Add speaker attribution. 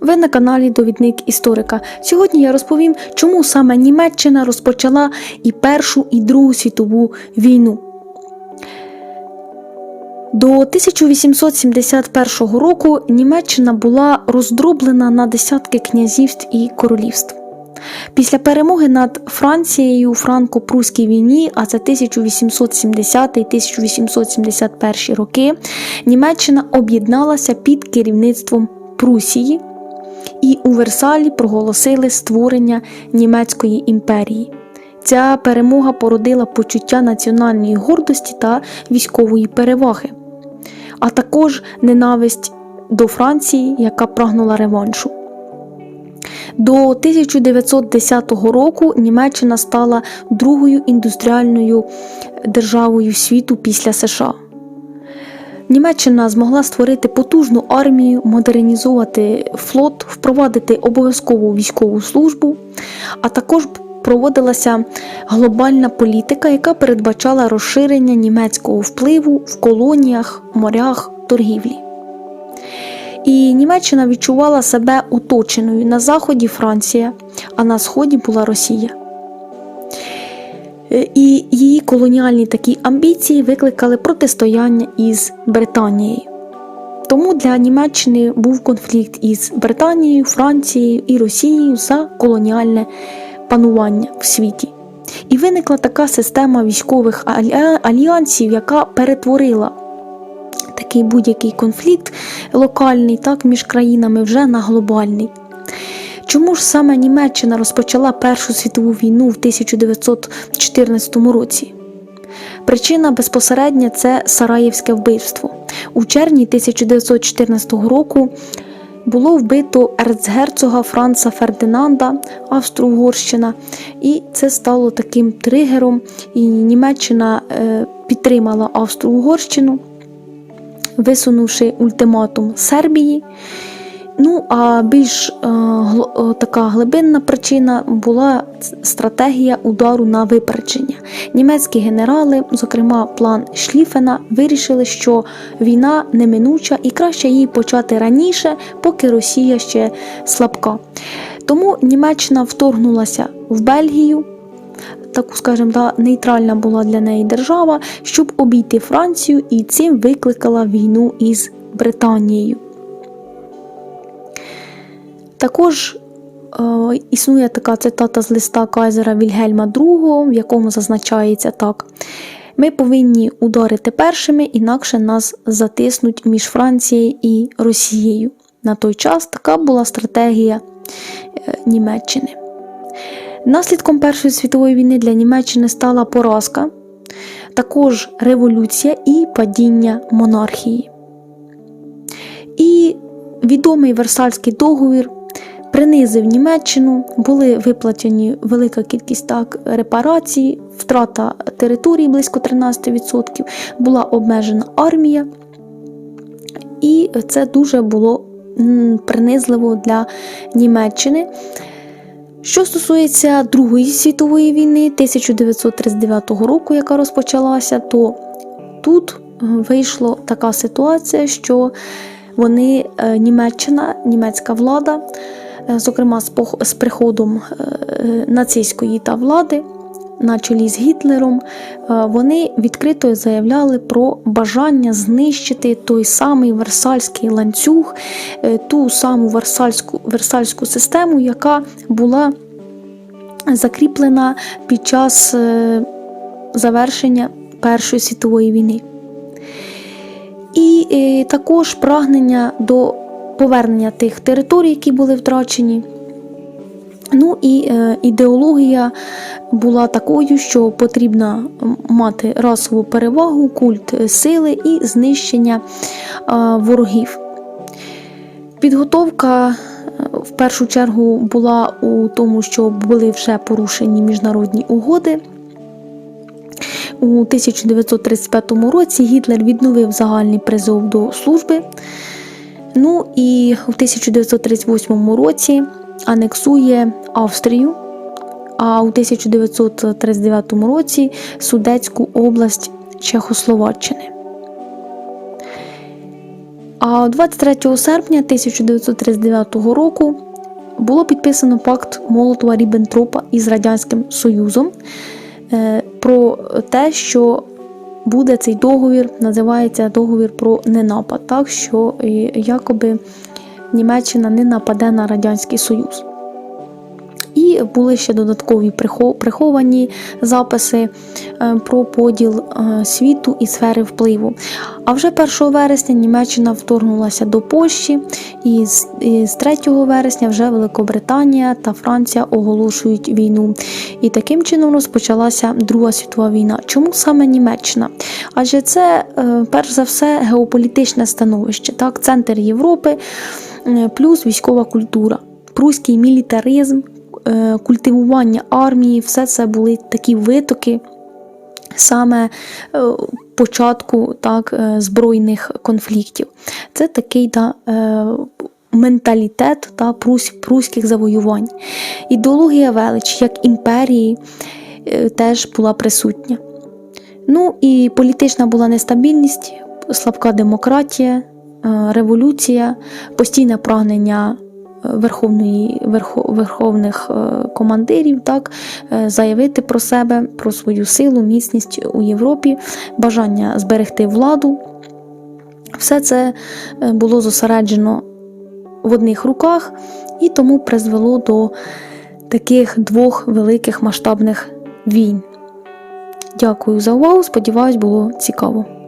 Speaker 1: Ви на каналі Довідник історика. Сьогодні я розповім, чому саме Німеччина розпочала і Першу, і Другу світову війну. До 1871 року Німеччина була роздроблена на десятки князівств і королівств. Після перемоги над Францією у франко-прусській війні, а це 1870-1871 роки, Німеччина об'єдналася під керівництвом Прусії і у Версалі проголосили створення німецької імперії. Ця перемога породила почуття національної гордості та військової переваги, а також ненависть до Франції, яка прагнула реваншу. До 1910 року Німеччина стала другою індустріальною державою світу після США. Німеччина змогла створити потужну армію, модернізувати флот, впровадити обов'язкову військову службу, а також проводилася глобальна політика, яка передбачала розширення німецького впливу в колоніях, морях, торгівлі. І Німеччина відчувала себе оточеною на заході Франція, а на сході була Росія. Е, І її колоніальні такі амбіції викликали протистояння із Британією. Тому для Німеччини був конфлікт із Британією, Францією і Росією за колоніальне панування в світі. І виникла така система військових альянсів, яка перетворила такий будь-який конфлікт локальний, так між країнами вже на глобальний. Чому ж саме Німеччина розпочала Першу світову війну в 1914 році? Причина безпосередня це Сараєвське вбивство. У червні 1914 року було вбито ерцгерцога Франца Фердинанда, Австро-Угорщина, і це стало таким тригером. І Німеччина е, підтримала Австро-Угорщину, висунувши ультиматум Сербії. Ну, а більш е, е, така глибинна причина була стратегія удару на випередження. Німецькі генерали, зокрема план Шліфена, вирішили, що війна неминуча і краще її почати раніше, поки Росія ще слабка. Тому Німеччина вторгнулася в Бельгію. Таку, скажімо, да, нейтральна була для неї держава, щоб обійти Францію, і цим викликала війну із Британією. Також е, існує така цитата з листа Кайзера Вільгельма II, в якому зазначається так: ми повинні ударити першими, інакше нас затиснуть між Францією і Росією. На той час така була стратегія е, Німеччини. Наслідком Першої світової війни для Німеччини стала поразка, також революція і падіння монархії. І відомий Версальський договір принизив Німеччину, були виплачені велика кількість так репарацій, втрата території близько 13%, була обмежена армія, і це дуже було принизливо для Німеччини. Що стосується Другої світової війни 1939 року, яка розпочалася, то тут е, вийшла така ситуація, що вони, е, Німеччина, німецька влада, зокрема з приходом е, е, нацистської та влади на чолі з Гітлером, е, вони відкрито заявляли про бажання знищити той самий Версальський ланцюг, е, ту саму Версальську, Версальську систему, яка була закріплена під час е, завершення Першої світової війни. І е, також прагнення до повернення тих територій, які були втрачені. Ну і е, ідеологія була такою, що потрібно мати расову перевагу, культ сили і знищення е, ворогів. Підготовка е, в першу чергу була у тому, що були вже порушені міжнародні угоди. У 1935 році Гітлер відновив загальний призов до служби. Ну і в 1938 році анексує Австрію, а у 1939 році Судетську область Чехословаччини. А 23 серпня 1939 року було підписано пакт Молотова Ріббентропа із Радянським Союзом е, про те, що буде цей договір, називається договір про ненапад, так що е, якоби Німеччина не нападе на Радянський Союз. І були ще додаткові прихо- приховані записи е, про поділ е, світу і сфери впливу. А вже 1 вересня Німеччина вторгнулася до Польщі, і з, 3 вересня вже Великобританія та Франція оголошують війну. І таким чином розпочалася Друга світова війна. Чому саме Німеччина? Адже це е, перш за все геополітичне становище, так, центр Європи, плюс військова культура, пруський мілітаризм, культивування армії, все це були такі витоки саме е, початку так, е, збройних конфліктів. Це такий е, менталітет та прус, пруських завоювань. Ідеологія велич як імперії е, теж була присутня. Ну і політична була нестабільність, слабка демократія, е, революція, постійне прагнення е, верховної, верхо, верховних е, командирів так, е, заявити про себе, про свою силу, міцність у Європі, бажання зберегти владу. Все це е, було зосереджено в одних руках і тому призвело до таких двох великих масштабних війн. Дякую за увагу. Сподіваюсь, було цікаво.